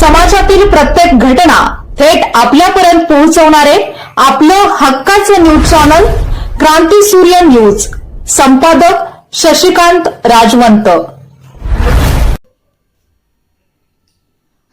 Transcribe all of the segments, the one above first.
समाजातील प्रत्येक घटना थेट आपल्यापर्यंत पोहोचवणारे आपलं हक्काचं न्यूज चॅनल क्रांती सूर्य न्यूज. संपादक शशिकांत राजवंत.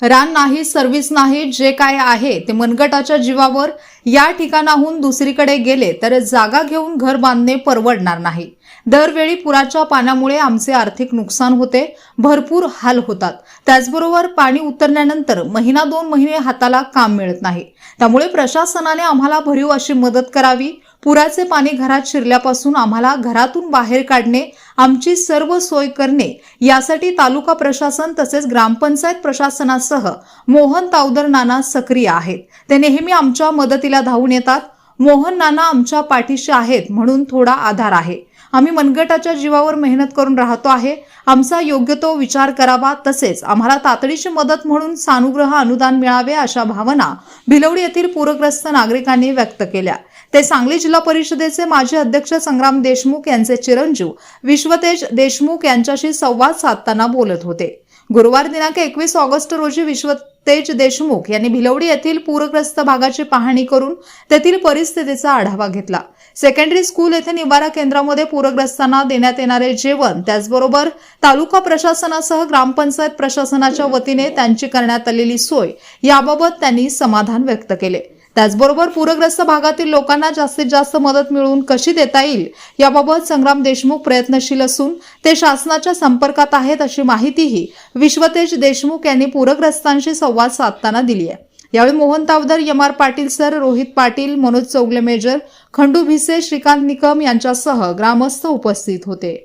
रान नाही सर्व्हिस नाही जे काय आहे ते मनगटाच्या जीवावर या ठिकाणाहून दुसरीकडे गेले तर जागा घेऊन घर बांधणे परवडणार नाही. दरवेळी पुराच्या पाण्यामुळे आमचे आर्थिक नुकसान होते भरपूर हाल होतात. त्याचबरोबर पाणी उतरल्यानंतर महिना दोन महिने हाताला काम मिळत नाही. त्यामुळे प्रशासनाने आम्हाला भरीव अशी मदत करावी. पुराचे पाणी घरात शिरल्यापासून आम्हाला घरातून बाहेर काढणे आमची सर्व सोय करणे यासाठी तालुका प्रशासन तसेच ग्रामपंचायत प्रशासनासह मोहन तावदर नाना सक्रिय आहेत. ते नेहमी आमच्या मदतीला धावून येतात. मोहन नाना आमच्या पाठीशी आहेत म्हणून थोडा आधार आहे. आम्ही मनगटाच्या जीवावर मेहनत करून राहतो आहे. आमचा योग्य तो विचार करावा. तसेच आम्हाला तातडीची मदत म्हणून सानुग्रह अनुदान मिळावे अशा भावना भिलवडी येथील पूरग्रस्त नागरिकांनी व्यक्त केल्या. ते सांगली जिल्हा परिषदेचे माजी अध्यक्ष संग्राम देशमुख यांचे चिरंजीव विश्वतेज देशमुख यांच्याशी संवाद साधताना बोलत होते. गुरुवार दिनांक एकवीस ऑगस्ट रोजी विश्व तेज देशमुख यांनी भिलवडी येथील पूरग्रस्त भागाची पाहणी करून तेथील परिस्थितीचा आढावा घेतला. सेकंडरी स्कूल येथे निवारा केंद्रामध्ये पूरग्रस्तांना देण्यात येणारे जेवण त्याचबरोबर तालुका प्रशासनासह ग्रामपंचायत प्रशासनाच्या वतीने त्यांची करण्यात आलेली सोय याबाबत त्यांनी समाधान व्यक्त केले. त्याचबरोबर पूरग्रस्त भागातील लोकांना जास्तीत जास्त मदत मिळवून कशी देता येईल याबाबत संग्राम देशमुख प्रयत्नशील असून ते शासनाच्या संपर्कात आहेत अशी माहितीही विश्वतेज देशमुख यांनी पूरग्रस्तांशी संवाद साधताना दिली आहे. यावेळी Mohan Tavdar M R Patil sir Rohit Patil Manoj Chougale major Khandu Bhise Shrikant Nikam यांच्यासह ग्रामस्थ उपस्थित होते.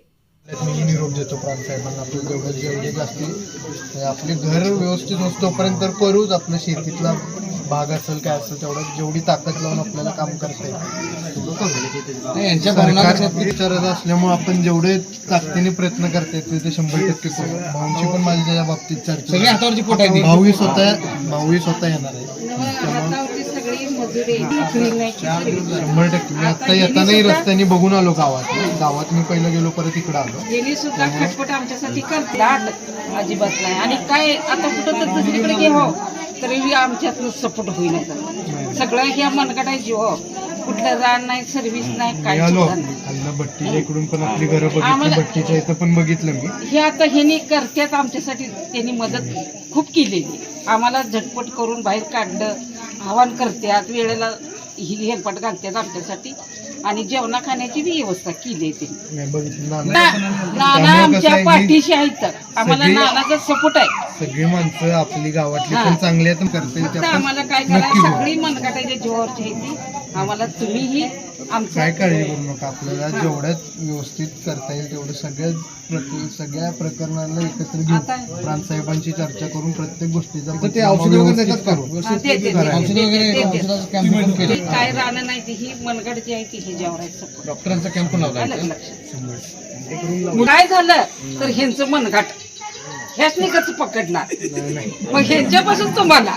मी निरोप देतो प्रांतसाहेबांना आपलं जेवढं जेवढे जास्ती आपले घर व्यवस्थित नसतोपर्यंत तर करूच आपलं शेतीतला भाग असेल काय असेल तेवढं जेवढी ताकद लावून आपल्याला काम करता येईल. यांच्या सरकार विचारत असल्यामुळे आपण जेवढे ताकदीने प्रयत्न करते ते शंभर टक्के करू भाऊंची पण माझी त्या बाबतीत चर्चा. भाऊही स्वतः भाऊही स्वतः येणार आहे त्यामुळे सगळी मजुरी फिरण्याची शंभर टक्के. मी आता येतानाही रस्त्याने बघून आलो गावात. गावात मी पहिलं गेलो परत इकडं आलो. यांनी सुद्धा खटपट आमच्यासाठी करतात अजिबात नाही आणि काय आता कुठं तर दुसरीकडे घ्यावं तरी आमच्यातनं सपोर्ट होईना सगळं ह्या मनगटा जीव. कुठलं रान नाही सर्व्हिस नाही काय आलो. सुद्धा नाही. खालनं भट्टीच्या इकडून पण आपली घरं बघितली आम्हाला- भट्टीच्या इथं पण बघितलं मी. हे आता ह्यांनी करतात आमच्यासाठी. त्यांनी मदत खूप केलेली. आम्हाला झटपट करून बाहेर काढलं. आव्हान करतात वेळेला ही हेलपाट घालतात आमच्यासाठी. आणि जेवणा खाण्याची बी व्यवस्था केली आहे त्यांनी. नाना आमच्या पाठीशी आहेत तर. आम्हाला नानाचा सपोर्ट आहे. सगळी माणसं आपली गावातली. पण चांगली आहेत करते फक्त आम्हाला काय बघू. सगळी मनगटाच्या जीवावरची आहे ती. आम्हाला तुम्हीही आमचं काय काळजी करू नका आपल्याला जेवढ्यात व्यवस्थित करता येईल तेवढं सगळ्या प्रक- सगळ्या प्रकरणांना एकत्र घेऊ आता- प्रांतसाहेबांची चर्चा करून प्रत्येक गोष्टीचा तर ते औषधं वगैरे व्यवस्थित देतात का? करू. हा, ते- ते- करायला. ते- औषधं वगैरे ते- ते- औषधाचा कॅम्प पण ते केला काय राहणं नाही ती ही मनगटची आहे ती ही सपोर्ट डॉक्टरांचा कॅम्प पण लावला आलं आहे. का? लक्षात. काय झालं? तर ह्यांचं मनगट ह्याच कसं पकडणार. मग ह्यांच्यापासून तुम्हाला.